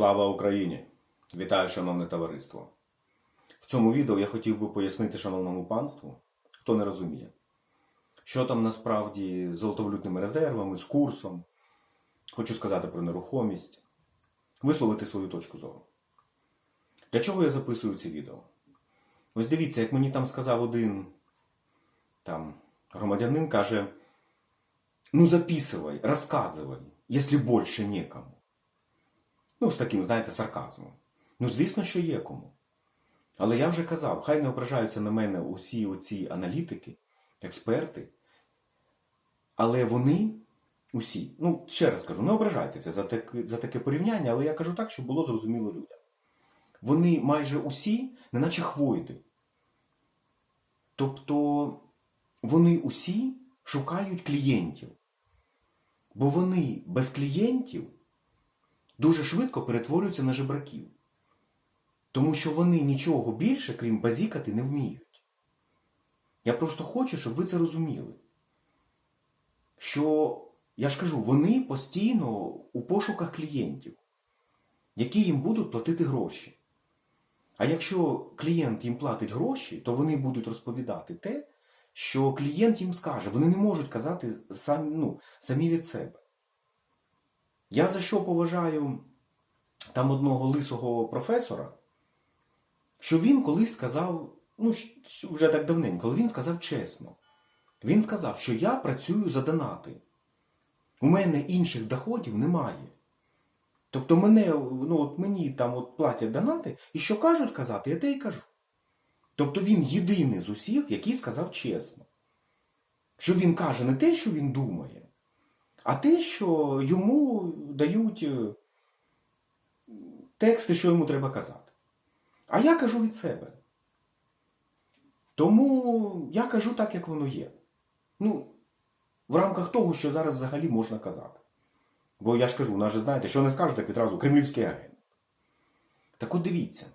Слава Україні! Вітаю, шановне товариство! В цьому відео я хотів би пояснити шановному панству, хто не розуміє, що там насправді з золотовалютними резервами, з курсом. Хочу сказати про нерухомість, висловити свою точку зору. Для чого я записую це відео? Ось дивіться, як мені там сказав один там, громадянин, каже: ну записывай, розказывай, якщо більше некому. Ну, з таким, знаєте, сарказмом. Ну, звісно, що є кому. Але я вже казав, хай не ображаються на мене усі оці аналітики, експерти. Але вони усі, ну, ще раз кажу, не ображайтеся за таке, за таке порівняння, але я кажу так, щоб було зрозуміло людям. Вони майже усі, неначе хвойди. Тобто вони усі шукають клієнтів. Бо вони без клієнтів дуже швидко перетворюються на жебраків. Тому що вони нічого більше, крім базікати, не вміють. Я просто хочу, щоб ви це розуміли. Що, я ж кажу, вони постійно у пошуках клієнтів, які їм будуть платити гроші. А якщо клієнт їм платить гроші, то вони будуть розповідати те, що клієнт їм скаже. Вони не можуть казати самі, ну, самі від себе. Я за що поважаю там одного лисого професора, що він колись сказав, ну, вже так давненько, але він сказав чесно. Він сказав, що я працюю за донати. У мене інших доходів немає. Тобто мене, ну, от мені там от платять донати, і що кажуть казати, я те й кажу. Тобто він єдиний з усіх, який сказав чесно. Що він каже не те, що він думає, а те, що йому дають е, тексти, що йому треба казати. А я кажу від себе. Тому я кажу так, як воно є. Ну, в рамках того, що зараз взагалі можна казати. Бо я ж кажу, у нас же знаєте, що не скажуть, так відразу кремлівський агент. Так от дивіться.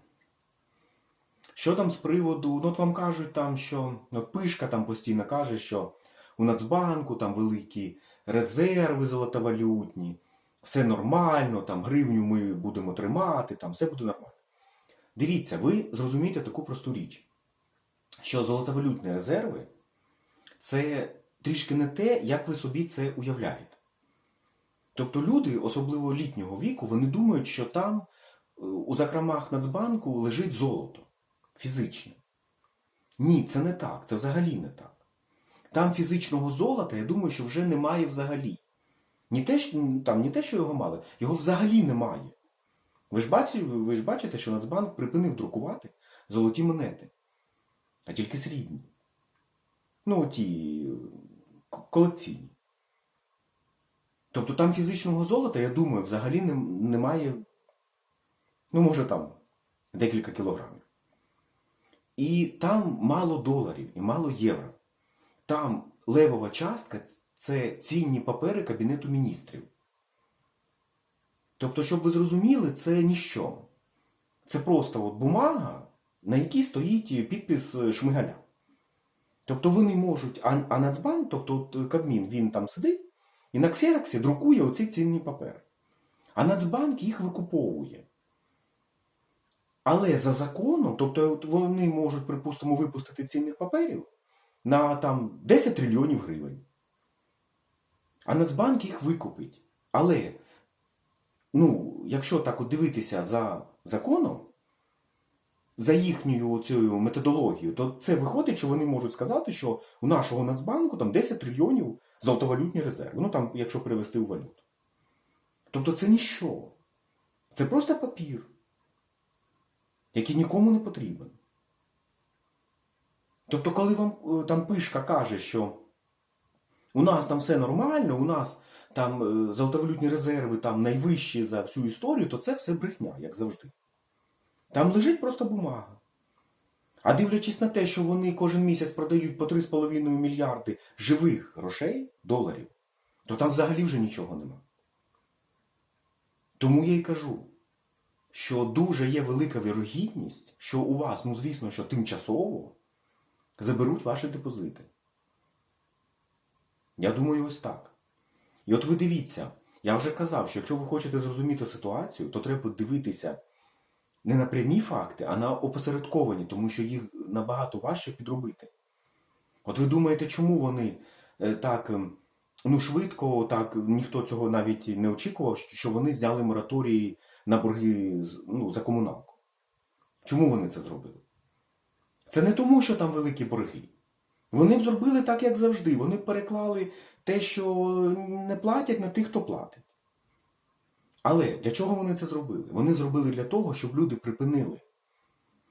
Що там з приводу, ну от вам кажуть, там, що от Пишка там постійно каже, що у Нацбанку там великі резерви золотовалютні, все нормально, там гривню ми будемо тримати, там все буде нормально. Дивіться, ви зрозумієте таку просту річ, що золотовалютні резерви це трішки не те, як ви собі це уявляєте. Тобто люди, особливо літнього віку, вони думають, що там е, у закромах Нацбанку лежить золото фізичне. Ні, це не так, це взагалі не так. Там фізичного золота, я думаю, що вже немає взагалі. Ні те, що- там, не те, що його мали, його взагалі немає. Ви ж, бачите, ви ж бачите, що Нацбанк припинив друкувати золоті монети, а тільки срібні. Ну, ті колекційні. Тобто там фізичного золота, я думаю, взагалі немає, ну, може, там декілька кілограмів. І там мало доларів і мало євро. Там левова частка це цінні папери Кабінету міністрів. Тобто, щоб ви зрозуміли, це ніщо. Це просто от бумага, на якій стоїть підпис е, Шмигаля. Тобто вони можуть, а, а Нацбанк, тобто от Кабмін, він там сидить і на ксероксі друкує оці цінні папери. А Нацбанк їх викуповує. Але за законом, тобто от вони можуть, припустимо, випустити цінних паперів на там 10 трильйонів гривень. А Нацбанк їх викупить. Але, ну, якщо так от дивитися за законом, за їхньою цією методологією, то це виходить, що вони можуть сказати, що у нашого Нацбанку там 10 трильйонів золотовалютні резерви. Ну там, якщо перевести у валюту. Тобто це ніщо. Це просто папір, який нікому не потрібен. Тобто, коли вам е, там пишка каже, що у нас там все нормально, у нас там е, золотовалютні резерви там найвищі за всю історію, то це все брехня, як завжди. Там лежить просто бумага. А дивлячись на те, що вони кожен місяць продають по 3,5 мільярди живих грошей, доларів, то там взагалі вже нічого нема. Тому я й кажу, що дуже є велика вірогідність, що у вас, ну звісно, що тимчасово заберуть ваші депозити. Я думаю, ось так. І от ви дивіться, Я вже казав, що якщо ви хочете зрозуміти ситуацію, то треба дивитися не на прямі факти, а на опосередковані, тому що їх набагато важче підробити. От ви думаєте, чому вони е, так ем, ну, швидко, так ніхто цього навіть не очікував, що вони зняли мораторії на борги ну, за комуналку? Чому вони це зробили? Це не тому, що там великі борги. Вони б зробили так, як завжди. Вони б переклали те, що не платять, на тих, хто платить. Але для чого вони це зробили? Вони зробили для того, щоб люди припинили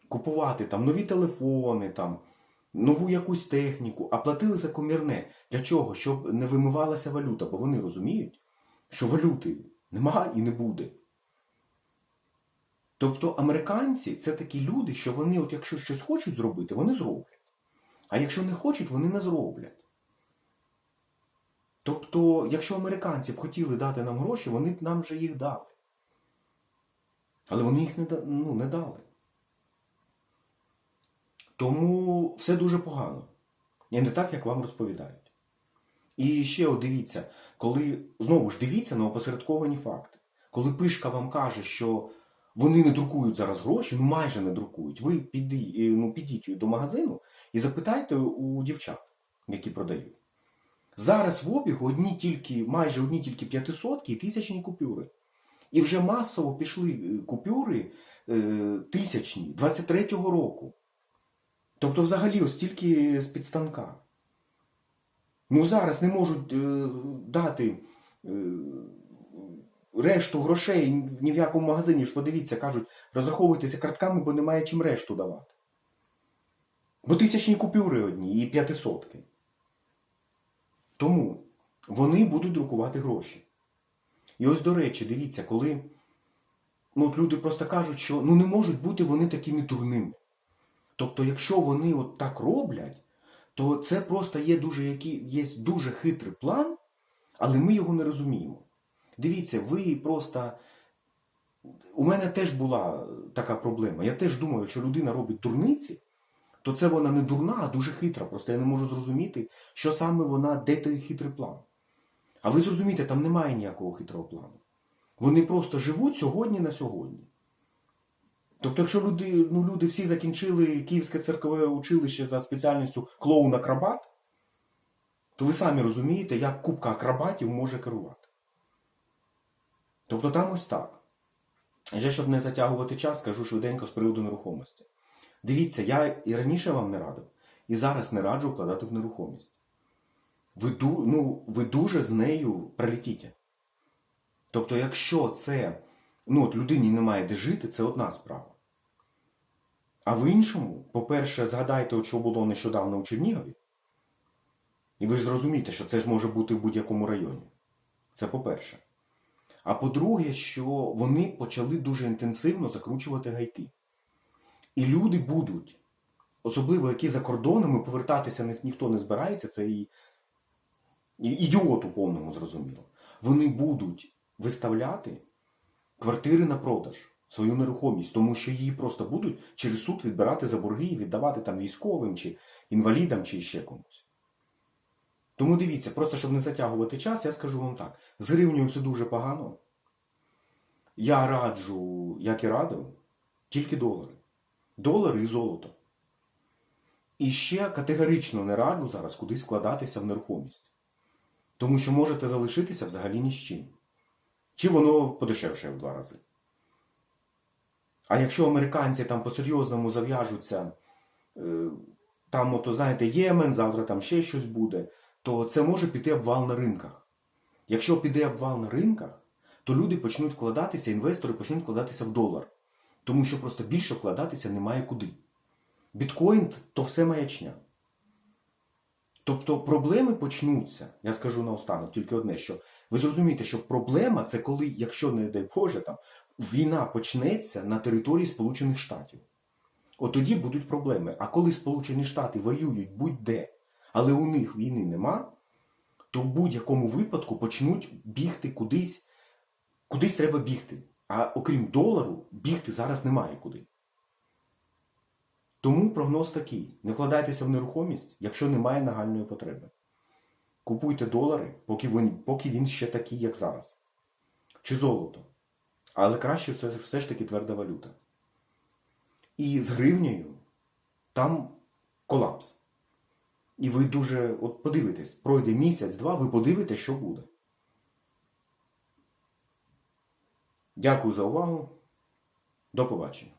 купувати там нові телефони, там, нову якусь техніку, а платили за комірне. Для чого? Щоб не вимивалася валюта, бо вони розуміють, що валюти немає і не буде. Тобто американці це такі люди, що вони, от якщо щось хочуть зробити, вони зроблять. А якщо не хочуть, вони не зроблять. Тобто, якщо американці б хотіли дати нам гроші, вони б нам вже їх дали. Але вони їх не, ну, не дали. Тому все дуже погано. І не так, як вам розповідають. І ще от дивіться, коли знову ж дивіться на опосередковані факти. Коли пишка вам каже, що вони не друкують зараз гроші, ну майже не друкують. Ви піді, ну, підіть до магазину і запитайте у дівчат, які продають. Зараз в обігу одні тільки, майже одні тільки п'ятисотки і тисячні купюри. І вже масово пішли е, купюри е, тисячні 23-го року. Тобто, взагалі, ось тільки з під станка. Ну зараз не можуть е, дати е, решту грошей ні в якому магазині. Ж подивіться, кажуть, розраховуйтеся картками, бо немає чим решту давати. Бо тисячні купюри одні і п'ятисотки. Тому вони будуть друкувати гроші. І ось, до речі, дивіться, коли ну, от люди просто кажуть, що ну, не можуть бути вони такими дурними. Тобто, якщо вони от так роблять, то це просто є дуже, який, є дуже хитрий план, але ми його не розуміємо. Дивіться, ви просто. У мене теж була така проблема. Я теж думаю, що людина робить дурниці, то це вона не дурна, а дуже хитра. Просто я не можу зрозуміти, що саме вона, де той хитрий план. А ви зрозумієте, там немає ніякого хитрого плану. Вони просто живуть сьогодні на сьогодні. Тобто, якщо люди, ну, люди всі закінчили Київське церкове училище за спеціальністю клоун-акробат, то ви самі розумієте, як купка акробатів може керувати. Тобто там ось так. Вже щоб не затягувати час, скажу швиденько з приводу нерухомості. Дивіться, я і раніше вам не радив, і зараз не раджу вкладати в нерухомість. Ви, ну, ви дуже з нею пролетіте. Тобто, якщо це ну, от людині немає де жити, це одна справа. А в іншому, по-перше, згадайте, що було нещодавно у Чернігові. І ви зрозумієте, що це ж може бути в будь-якому районі. Це по-перше. А по-друге, що вони почали дуже інтенсивно закручувати гайки. І люди будуть, особливо які за кордонами, повертатися них ніхто не збирається, це і, і ідіоту повному зрозуміло. Вони будуть виставляти квартири на продаж, свою нерухомість, тому що її просто будуть через суд відбирати за борги і віддавати там військовим чи інвалідам, чи ще комусь. Тому дивіться, просто щоб не затягувати час, я скажу вам так: з гривнею все дуже погано. Я раджу, як і радив, тільки долари. Долари і золото. І ще категорично не раджу зараз кудись вкладатися в нерухомість. Тому що можете залишитися взагалі ні з чим. Чи воно подешевше в два рази. А якщо американці там по-серйозному зав'яжуться, е, там, ото, знаєте, Ємен, завтра там ще щось буде, то це може піти обвал на ринках. Якщо піде обвал на ринках, то люди почнуть вкладатися, інвестори почнуть вкладатися в долар. Тому що просто більше вкладатися немає куди. Біткоін то все маячня. Тобто проблеми почнуться, я скажу наостанок, тільки одне, що ви зрозумієте, що проблема це коли, якщо не дай Боже, там війна почнеться на території Сполучених Штатів. От тоді будуть проблеми. А коли Сполучені Штати воюють будь-де, але у них війни нема, то в будь-якому випадку почнуть бігти кудись, кудись треба бігти. А окрім долару, бігти зараз немає куди. Тому прогноз такий: не вкладайтеся в нерухомість, якщо немає нагальної потреби. Купуйте долари, поки він, поки він ще такий, як зараз. чи золото. Але краще все, все ж таки тверда валюта. І з гривнею там колапс. І ви дуже, от подивитесь, пройде місяць-два, ви подивитесь, що буде. Дякую за увагу. До побачення.